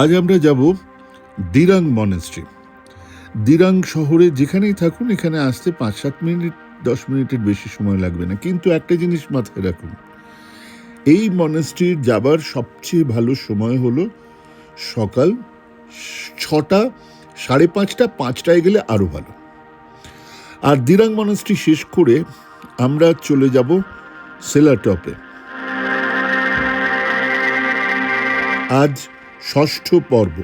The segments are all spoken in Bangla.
আজ আমরা যাব দিরাং মনেস্ট্রি। দিরাং শহরে যেখানেই থাকুন, এখানে আসতে পাঁচ সাত মিনিট, দশ মিনিটের বেশি সময় লাগবে না। কিন্তু একটা জিনিস মাথায় রাখুন, এই মনেস্ট্রির যাবার সবচেয়ে ভালো সময় হলো সকাল ছটা, সাড়ে পাঁচটা, পাঁচটায় গেলে আরও ভালো। আর দিরাং মনেস্ট্রি শেষ করে আমরা চলে যাব সেলাটপে। আজ ষষ্ঠ পর্ব।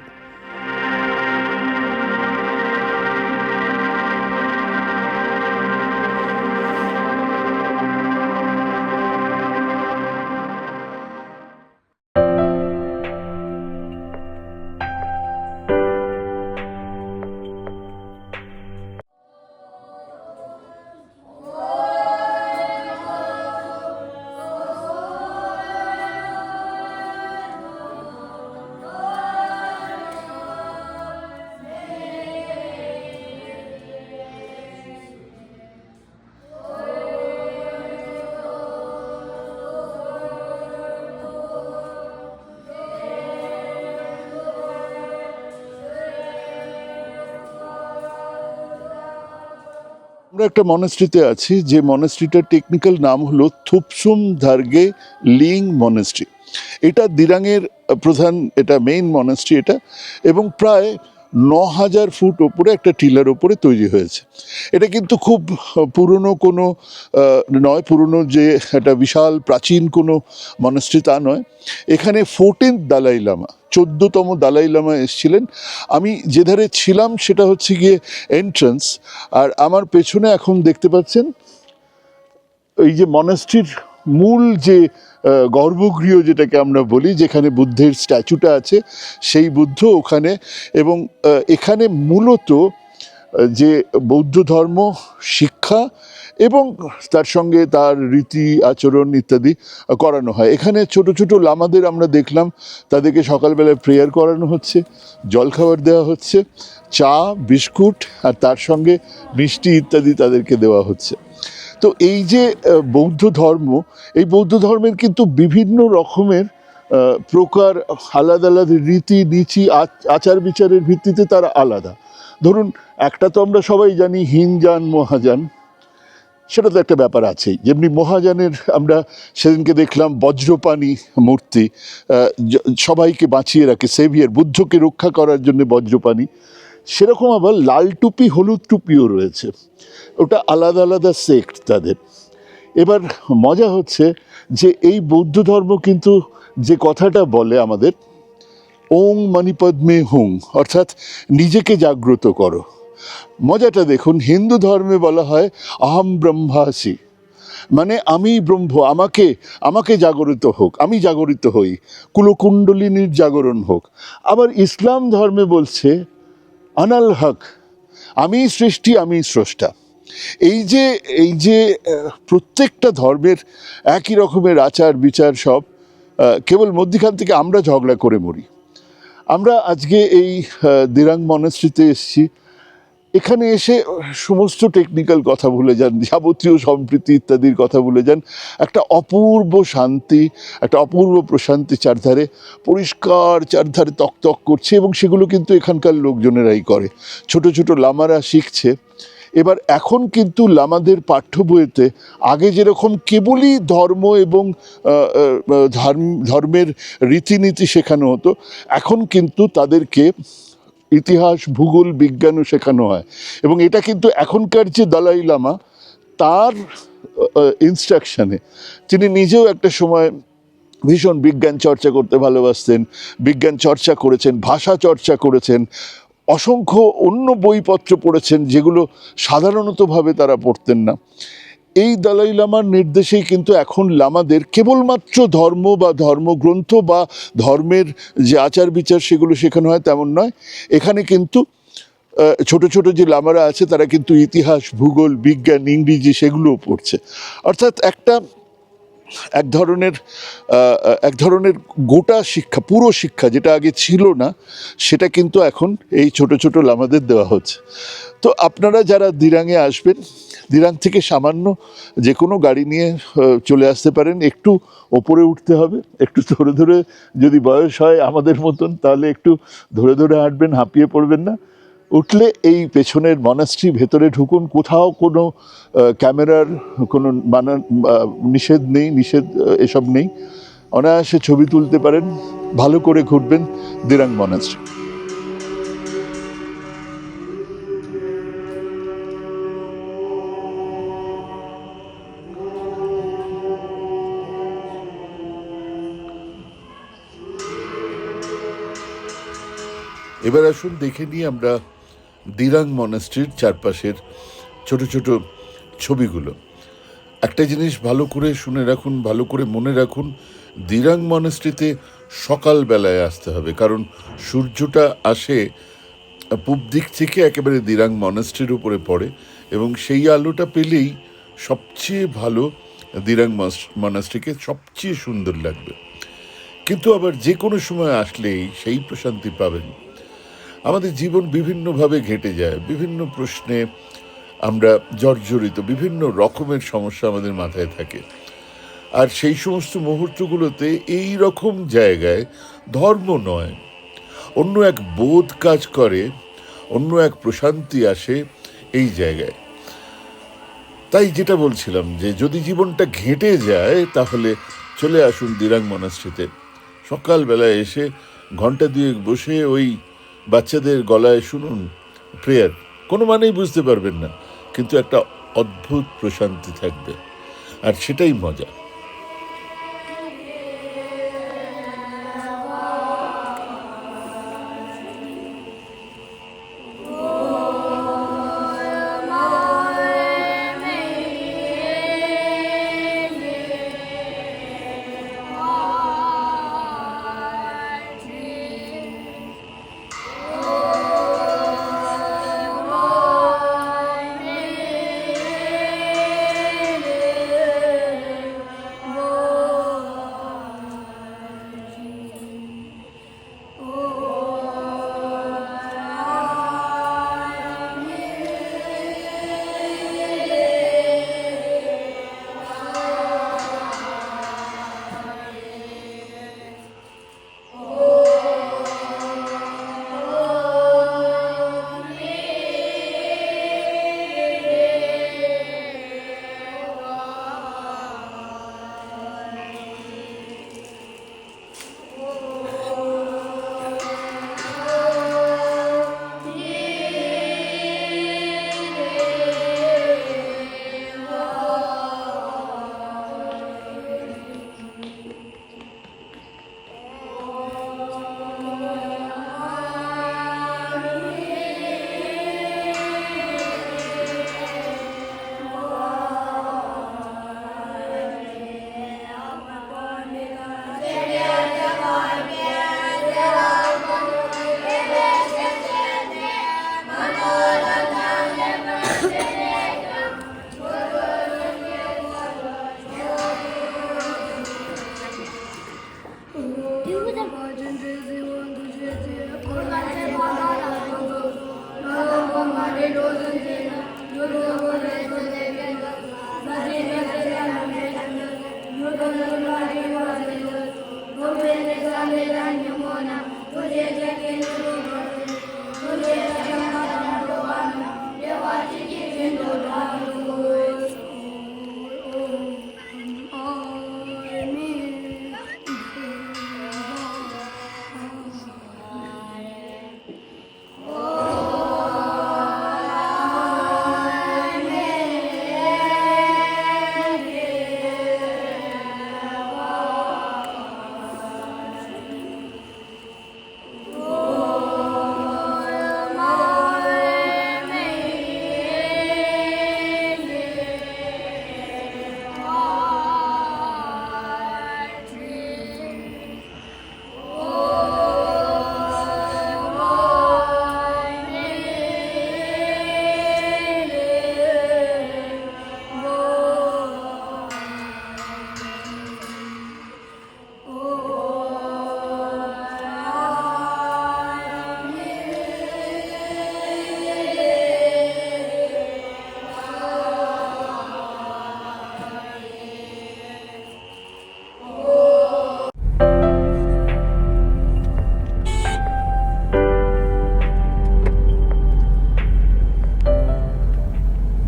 আমরা একটা মনেস্ট্রিতে আছি, যে মনেস্ট্রিটার টেকনিক্যাল নাম হলো থুপসুম ধার্গে লিং মনেস্ট্রি এটা দিরাংয়ের প্রধান, এটা মেইন মনেস্ট্রি এটা। এবং প্রায় ন হাজার ফুট ওপরে একটা টিলার ওপরে তৈরি হয়েছে। এটা কিন্তু খুব পুরনো কোনো নয়, পুরনো যে একটা বিশাল প্রাচীন কোনো মনেস্ট্রি তা নয়। এখানে ফোরটিন্থ দালাই লামা, চোদ্দতম দালাই লামা এসেছিলেন। আমি যে ধারে ছিলাম সেটা হচ্ছে গিয়ে এন্ট্রান্স আর আমার পেছনে এখন দেখতে পাচ্ছেন, এই যে মনাস্ট্রির মূল যে গর্ভগৃহ যেটাকে আমরা বলি, যেখানে বুদ্ধের স্ট্যাচুটা আছে, সেই বুদ্ধ ওখানে এবং এখানে মূলত যে বৌদ্ধ ধর্ম, শিক্ষা এবং তার সঙ্গে তার রীতি, আচরণ ইত্যাদি করানো হয়। এখানে ছোট ছোট লামাদের আমরা দেখলাম, তাদেরকে সকালবেলায় প্রেয়ার করানো হচ্ছে জলখাবার দেওয়া হচ্ছে, চা, বিস্কুট আর তার সঙ্গে মিষ্টি ইত্যাদি তাদেরকে দেওয়া হচ্ছে। তো এই যে বৌদ্ধ ধর্ম, এই বৌদ্ধ ধর্মের কিন্তু বিভিন্ন রকমের প্রকার আলাদা আলাদা রীতি, নীতি আচার বিচারের ভিত্তিতে তারা আলাদা। ধরুন, একটা তো আমরা সবাই জানি হিনজান মহাজান, সেটা তো একটা ব্যাপার আছেই। যেমনি মহাজানের আমরা সেদিনকে দেখলাম বজ্রপাণি মূর্তি সবাইকে বাঁচিয়ে রাখে, সেভিয়ার, বুদ্ধকে রক্ষা করার জন্য বজ্রপাণি। সেরকম আবার লাল টুপি, হলুদ টুপিও রয়েছে। ওটা আলাদা আলাদা সেক্ট তাদের। এবার মজা হচ্ছে যে এই বৌদ্ধ ধর্ম কিন্তু যে কথাটা বলে আমাদের, ওং মণিপদ্মে হুং অর্থাৎ নিজেকে জাগ্রত করো। মজাটা দেখুন, হিন্দু ধর্মে বলা হয়, আহম ব্রহ্মাসি মানে আমি ব্রহ্ম, আমাকে আমাকে জাগরিত হোক, আমি জাগরিত হই, কুলকুণ্ডলিনীর জাগরণ হোক। আবার ইসলাম ধর্মে বলছে আনাল হক, আমি সৃষ্টি, আমি স্রষ্টা। এই যে এই যে প্রত্যেকটা ধর্মের একই রকমের আচার, বিচার সব কেবল মধ্যিখান থেকে আমরা ঝগড়া করে মরি। আমরা আজকে এই দিরাং মনস্ট্রিতে এসেছি। এখানে এসে সমস্ত টেকনিক্যাল কথা ভুলে যান, যাবতীয় সম্প্রীতি ইত্যাদির কথা ভুলে যান। একটা অপূর্ব শান্তি, একটা অপূর্ব প্রশান্তি চারধারে, পরিষ্কার চারধারে তকতক করছে এবং সেগুলো কিন্তু এখানকার লোকজনেরাই করে। ছোট ছোট লামারা শিখছে। এবার এখন কিন্তু লামাদের পাঠ্য বইতে আগে যেরকম কেবলই ধর্ম এবং ধর্মের রীতিনীতি শেখানো হতো, এখন কিন্তু তাদেরকে ইতিহাস, ভূগোল, বিজ্ঞানও শেখানো হয়। এবং এটা কিন্তু এখনকার যে দালাই লামা, তার ইনস্ট্রাকশনে তিনি নিজেও একটা সময় ভীষণ বিজ্ঞান চর্চা করতে ভালোবাসতেন, বিজ্ঞান চর্চা করেছেন, ভাষা চর্চা করেছেন, অসংখ্য অন্য বইপত্র পড়েছেন, যেগুলো সাধারণতভাবে তারা পড়তেন না। এই দালাই লামার নির্দেশেই কিন্তু এখন লামাদের কেবলমাত্র ধর্ম বা ধর্মগ্রন্থ বা ধর্মের যে আচার বিচার সেগুলো শেখানো হয় তেমন নয়। এখানে কিন্তু ছোট ছোট যে লামারা আছে তারা কিন্তু ইতিহাস, ভূগোল, বিজ্ঞান, ইংরেজি সেগুলোও পড়ছে। অর্থাৎ একটা, এক ধরনের এক ধরনের গোটা শিক্ষা, পুরো শিক্ষা যেটা আগে ছিল না, সেটা কিন্তু এখন এই ছোট ছোট লামাদের দেওয়া হচ্ছে। তো আপনারা যারা দিরাঙে আসবেন দিরাং থেকে সামান্য যে কোনো গাড়ি নিয়ে চলে আসতে পারেন। একটু ওপরে উঠতে হবে, একটু ধরে ধরে যদি বয়স হয় আমাদের মতন, তাহলে একটু ধরে ধরে হাঁটবেন, হাঁপিয়ে পড়বেন না। উঠলে এই পেছনের মনাস্ট্রি ভেতরে ঢুকুন। কোথাও কোনো ক্যামেরার কোনো মানা নিষেধ নেই, নিষেধ এসব নেই। অনায়াসে ছবি তুলতে পারেন। ভালো করে ঘুরবেন দিরাং মনাস্ট্রি এবার আসুন, দেখে নিই আমরা দিরাং মনাস্ট্রির চারপাশের ছোট ছোট ছবিগুলো। একটা জিনিস ভালো করে শুনে রাখুন, ভালো করে মনে রাখুন, দিরাং মনাস্ট্রিতে সকালবেলায় আসতে হবে, কারণ সূর্যটা আসে পূব দিক থেকে একেবারে দিরাং মনাস্ট্রির উপরে পড়ে, এবং সেই আলোটা পেলেই সবচেয়ে ভালো দিরাং মনাস্ট্রিকে সবচেয়ে সুন্দর লাগবে। কিন্তু আবার যে কোনো সময় আসলেই সেই প্রশান্তি পাবেন। আমাদের জীবন বিভিন্নভাবে ঘেটে যায়। বিভিন্ন প্রশ্নে আমরা জর্জরিত, বিভিন্ন রকমের সমস্যা আমাদের মাথায় থাকে। আর সেই সমস্ত মুহূর্তগুলোতে এই রকম জায়গায় ধর্ম নয়। অন্য এক বোধ কাজ করে, অন্য এক প্রশান্তি আসে এই জায়গায়। তাই যেটা বলছিলাম যে, যদি জীবনটা ঘেঁটে যায়, তাহলে চলে আসুন দিরাং মনাস্ট্রিতে সকালবেলায় এসে ঘণ্টা দুয়েক বসে ওই বাচ্চাদের গলায় শুনুন, প্রেয়ার। কোনো মানেই বুঝতে পারবেন না, কিন্তু একটা অদ্ভুত প্রশান্তি থাকবে। আর সেটাই মজা।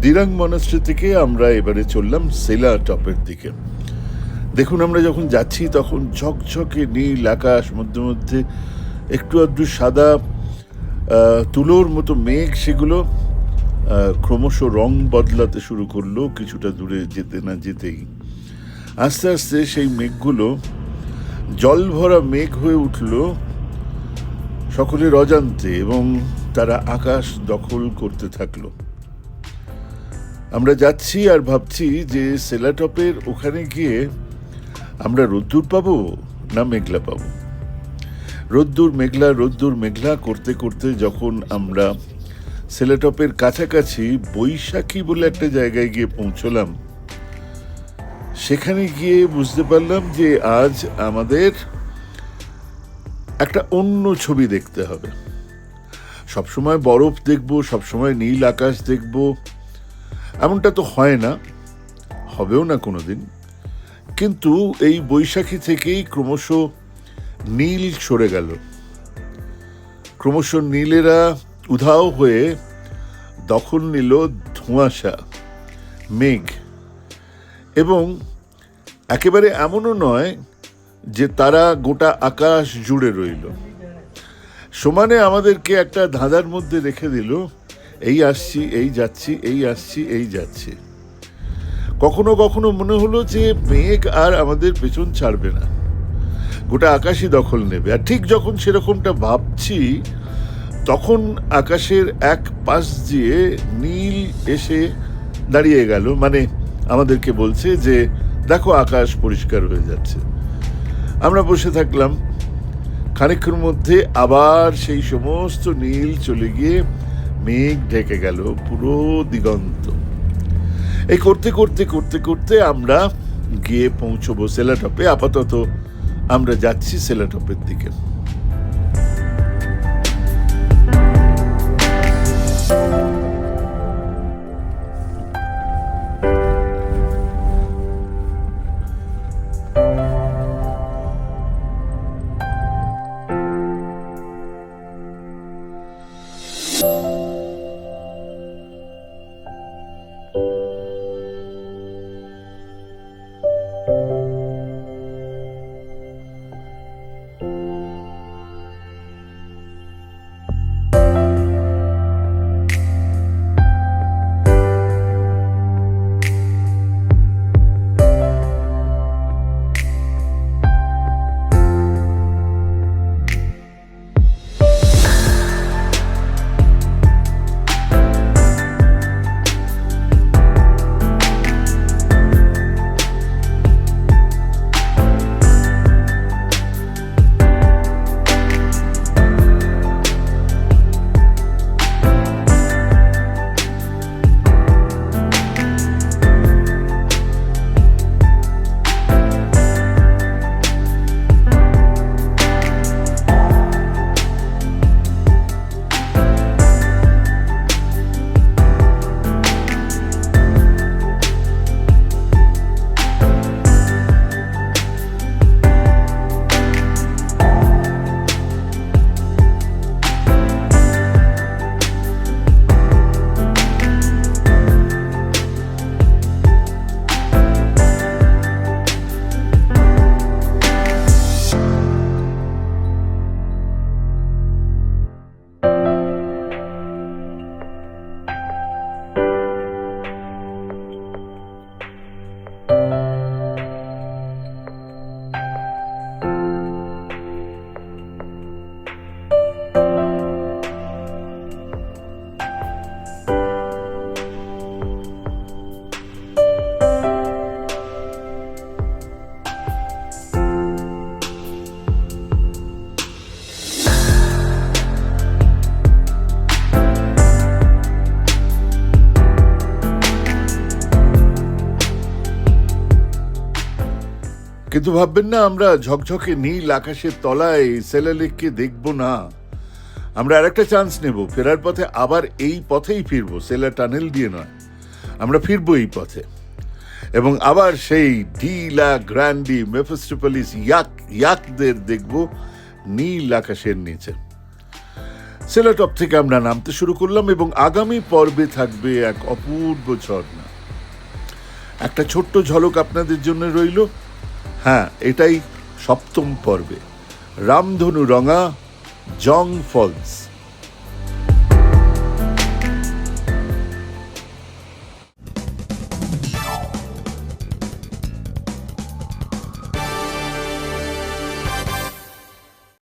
দিরাং মনাস্ট্রি থেকে আমরা এবারে চললাম সেলা টপের দিকে। দেখুন, আমরা যখন যাচ্ছি তখন ঝকঝকে নীল আকাশ, মধ্যে মধ্যে একটু আধটু সাদা তুলোর মতো মেঘ, সেগুলো ক্রমশ রং বদলাতে শুরু করল কিছুটা দূরে যেতে না যেতেই। আস্তে আস্তে সেই মেঘগুলো জল ভরা মেঘ হয়ে উঠল সকলের অজান্তে এবং তারা আকাশ দখল করতে থাকল। আমরা যাচ্ছি আর ভাবছি যে সেলাটপের ওখানে গিয়ে আমরা রোদ্দুর পাবো না মেঘলা পাবো? রোদ্দুর মেঘলা রোদ্দুর মেঘলা করতে করতে যখন আমরা সেলাটপের কাছাকাছি বৈশাখী বলে একটা জায়গায় গিয়ে পৌঁছলাম, সেখানে গিয়ে বুঝতে পারলাম যে আজ আমাদের একটা অন্য ছবি দেখতে হবে। সবসময় বরফ দেখব, সবসময় নীল আকাশ দেখব এমনটা তো হয় না, হবেও না কোনোদিন। কিন্তু এই বৈশাখী থেকেই ক্রমশ নীল সরে গেল। ক্রমশ নীলেরা উধাও হয়ে দখল নিল ধোঁয়াশা, মেঘ। এবং একেবারে এমনও নয় যে তারা গোটা আকাশ জুড়ে রইল। সমানে আমাদেরকে একটা ধাঁধার মধ্যে রেখে দিল এই আসছি, এই যাচ্ছি, এই আসছি, এই যাচ্ছি। কখনো কখনো মনে হলো যে মেঘ আর আমাদের পেছন ছাড়বে না। গোটা আকাশই দখল নেবে। আর ঠিক যখন সেরকমটা ভাবছি, তখন আকাশের এক পাশ দিয়ে নীল এসে দাঁড়িয়ে গেল। মানে আমাদেরকে বলছে যে, দেখো, আকাশ পরিষ্কার হয়ে যাচ্ছে। আমরা বসে থাকলাম। খানিক্ষণ মধ্যে আবার সেই সমস্ত নীল চলে গিয়ে মেঘ ঢেকে গেল পুরো দিগন্ত। এই করতে করতে করতে করতে আমরা গিয়ে পৌঁছবো সেলাটপে। আপাতত আমরা যাচ্ছি সেলাটপের দিকে। কিন্তু ভাববেন না, আমরা ঝকঝকে নীল আকাশের তলায় সেলালেককে দেখব না। আমরা আরেকটা চান্স নেব, ফেরার পথে আবার এই পথেই ফিরবো সেলা টানেল দিয়ে নয়। আমরা ফিরবো এই পথে। এবং আবার সেই ডিলা গ্র্যান্ডি মেফেস্টোপলিস ইয়াক ইয়াকদের দেখব নীল আকাশের নিচে। সেলাটপ থেকে আমরা নামতে শুরু করলাম এবং আগামী পর্বে থাকবে এক অপূর্ব ঝর্ণা। একটা ছোট্ট ঝলক আপনাদের জন্য রইল। হ্যাঁ এটাই সপ্তম পর্বে। রামধনু রঙা জং ফলস।